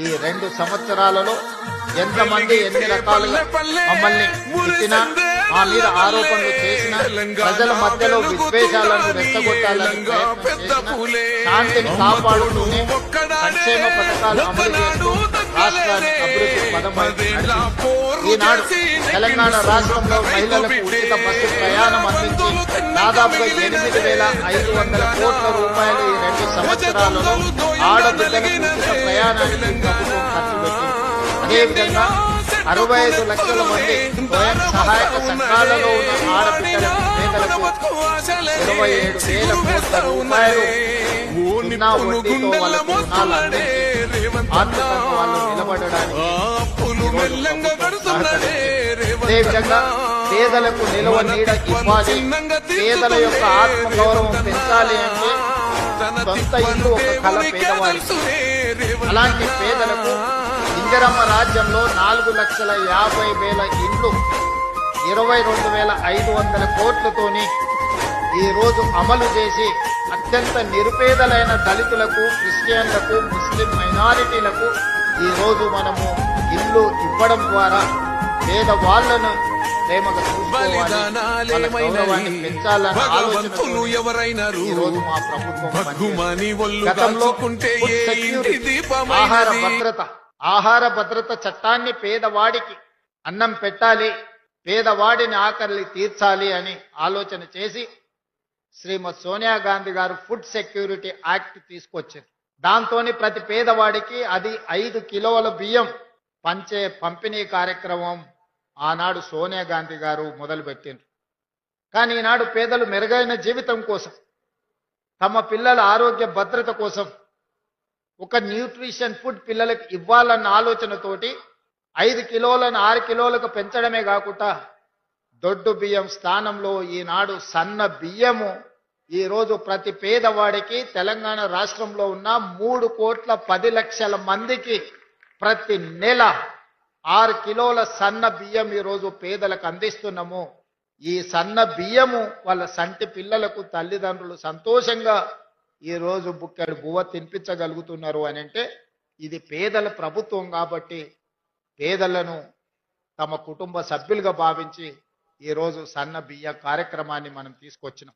ఈ రెండు సంవత్సరాలలో ఎంతమంది ఎన్ని రకాలుగా మమ్మల్ని తిట్టినా మా మీద ఆరోపణలు చేసినా ప్రజల మధ్యలో విద్వేషాలను రెచ్చగొట్టాలని శాంతిని కాపాడుతూనే సంక్షేమ పథకాలు అమలు చేస్తూ రాష్ట్రాన్ని అభివృద్ధి ఈనాడు తెలంగాణ రాష్ట్రంలో మహిళలకు ఉచిత బస్సు ప్రయాణం అందించి దాదాపుగా ఎనిమిది వేల ఐదు వందల కోట్ల రూపాయలు ఈ రెండు సంవత్సరాలలో ఆడబిడ్డలకు ఉచిత ప్రయాణానికి ప్రభుత్వం ఖర్చు పెట్టింది. అదేవిధంగా అరవై ఐదు లక్షల మంది స్వయం సహాయక సంఘాలలో ఉన్న ఆడబిడ్డలకు ఇరవై ఏడు వేల కోట్ల రూపాయలు సున్నా వడ్డీతో వాళ్ళకు రుణాలు ఆర్థికంగా వాళ్ళు నిలబడడానికి అదేవిధంగా పేదలకు నిలవ నీడ ఇవ్వాలి పేదల యొక్క ఆత్మగౌరవం పెంచాలి అంటే సొంత ఇల్లు ఒక కళ అలాంటి పేదలకు ఇందిరమ్మ రాజ్యంలో నాలుగు లక్షల యాభై వేల ఇండ్లు ఇరవై రెండు వేల ఐదు వందల కోట్లతోని ఈ రోజు అమలు చేసి అత్యంత నిరుపేదలైన దళితులకు క్రిస్టియన్లకు ముస్లిం మైనారిటీలకు ఈ రోజు మనము ఇల్లు ఇవ్వడం ద్వారా పేద వాళ్ళను ప్రేమగా చూసుకోవాలి మా ప్రభుత్వం భగ్గుమని ఒళ్ళు గతంలో ఆహార భద్రత ఆహార భద్రత చట్టాన్ని పేదవాడికి అన్నం పెట్టాలి పేదవాడిని ఆకలి తీర్చాలి అని ఆలోచన చేసి శ్రీమతి సోనియా గాంధీ గారు ఫుడ్ సెక్యూరిటీ యాక్ట్ తీసుకొచ్చారు. దాంతోని ప్రతి పేదవాడికి అది ఐదు కిలోల బియ్యం పంచే పంపిణీ కార్యక్రమం ఆనాడు సోనియా గాంధీ గారు మొదలుపెట్టిండ్రు. కానీ ఈనాడు పేదలు మెరుగైన జీవితం కోసం తమ పిల్లల ఆరోగ్య భద్రత కోసం ఒక న్యూట్రిషన్ ఫుడ్ పిల్లలకు ఇవ్వాలన్న ఆలోచనతోటి ఐదు కిలోలను ఆరు కిలోలకు పెంచడమే కాకుండా దొడ్డు బియ్యం స్థానంలో ఈనాడు సన్న బియ్యము ఈరోజు ప్రతి పేదవాడికి తెలంగాణ రాష్ట్రంలో ఉన్న మూడు కోట్ల పది లక్షల మందికి ప్రతి నెల ఆరు కిలోల సన్న బియ్యం ఈరోజు పేదలకు అందిస్తున్నాము. ఈ సన్న బియ్యము వాళ్ళ సంటి పిల్లలకు తల్లిదండ్రులు సంతోషంగా ఈరోజు బుక్కడు బువ్వ తినిపించగలుగుతున్నారు అని అంటే ఇది పేదల ప్రభుత్వం కాబట్టి పేదలను తమ కుటుంబ సభ్యులుగా భావించి ఈ రోజు సన్న బియ్య కార్యక్రమాన్ని మనం తీసుకొచ్చినాం.